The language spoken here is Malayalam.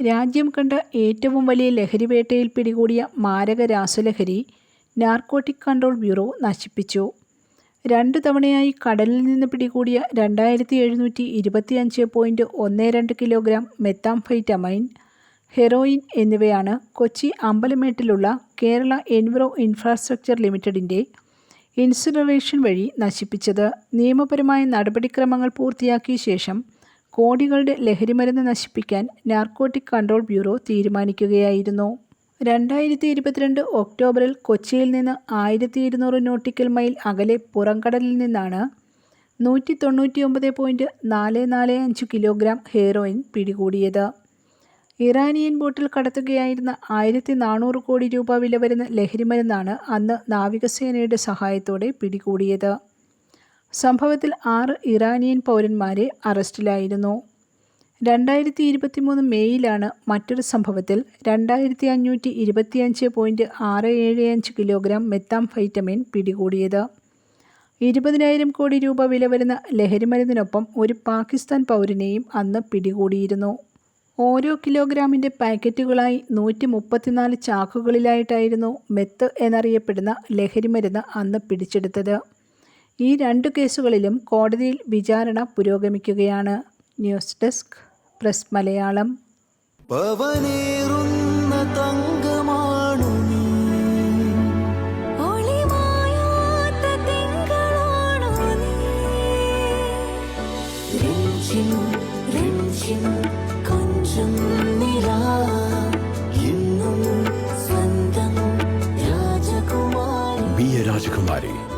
രാജ്യം കണ്ട ഏറ്റവും വലിയ ലഹരിവേട്ടയിൽ പിടികൂടിയ മാരക രാസലഹരി നാർക്കോട്ടിക് കൺട്രോൾ ബ്യൂറോ നശിപ്പിച്ചു. രണ്ട് തവണയായി കടലിൽ നിന്ന് പിടികൂടിയ രണ്ടായിരത്തി എഴുന്നൂറ്റി ഇരുപത്തിയഞ്ച് പോയിന്റ് ഒന്ന് രണ്ട് കിലോഗ്രാം മെത്താംഫൈറ്റമൈൻ ഹെറോയിൻ എന്നിവയാണ് കൊച്ചി അമ്പലമേട്ടിലുള്ള കേരള എൻവിറോ ഇൻഫ്രാസ്ട്രക്ചർ ലിമിറ്റഡിന്റെ ഇൻസുലറേഷൻ വഴി നശിപ്പിച്ചത്. നിയമപരമായ നടപടിക്രമങ്ങൾ പൂർത്തിയാക്കിയ ശേഷം കോടികളുടെ ലഹരിമരുന്ന് നശിപ്പിക്കാൻ നാർക്കോട്ടിക് കൺട്രോൾ ബ്യൂറോ തീരുമാനിക്കുകയായിരുന്നു. രണ്ടായിരത്തി ഇരുപത്തിരണ്ട് ഒക്ടോബറിൽ കൊച്ചിയിൽ നിന്ന് ആയിരത്തി ഇരുന്നൂറ് നോട്ടിക്കൽ മൈൽ അകലെ പുറംകടലിൽ നിന്നാണ് നൂറ്റി തൊണ്ണൂറ്റി ഒമ്പത് പോയിന്റ് നാല് നാല് അഞ്ച് കിലോഗ്രാം ഹെയറോയിൻ പിടികൂടിയത്. ഇറാനിയൻ ബോട്ടിൽ കടത്തുകയായിരുന്ന ആയിരത്തി നാനൂറ് കോടി രൂപ വില വരുന്ന ലഹരിമരുന്നാണ് അന്ന് നാവികസേനയുടെ സഹായത്തോടെ പിടികൂടിയത്. സംഭവത്തിൽ ആറ് ഇറാനിയൻ പൗരന്മാരെ അറസ്റ്റിലായിരുന്നു. രണ്ടായിരത്തി ഇരുപത്തിമൂന്ന് മെയ്യിലാണ് മറ്റൊരു സംഭവത്തിൽ രണ്ടായിരത്തി അഞ്ഞൂറ്റി ഇരുപത്തിയഞ്ച് പോയിന്റ് ആറ് ഏഴ് അഞ്ച് കിലോഗ്രാം മെത്താംഫെറ്റമിൻ പിടികൂടിയത്. ഇരുപതിനായിരം കോടി രൂപ വില വരുന്ന ലഹരിമരുന്നിനൊപ്പം ഒരു പാകിസ്ഥാൻ പൗരനെയും അന്ന് പിടികൂടിയിരുന്നു. ഓരോ കിലോഗ്രാമിന്റെ പാക്കറ്റുകളായി നൂറ്റി മുപ്പത്തിനാല് ചാക്കുകളിലായിട്ടായിരുന്നു മെത്ത് എന്നറിയപ്പെടുന്ന ലഹരിമരുന്ന് അന്ന് പിടിച്ചെടുത്തത്. ഈ രണ്ടു കേസുകളിലും കോടതിയിൽ വിചാരണ പുരോഗമിക്കുകയാണ്. News desk press Malayalam. നീ. രഞ്ജിം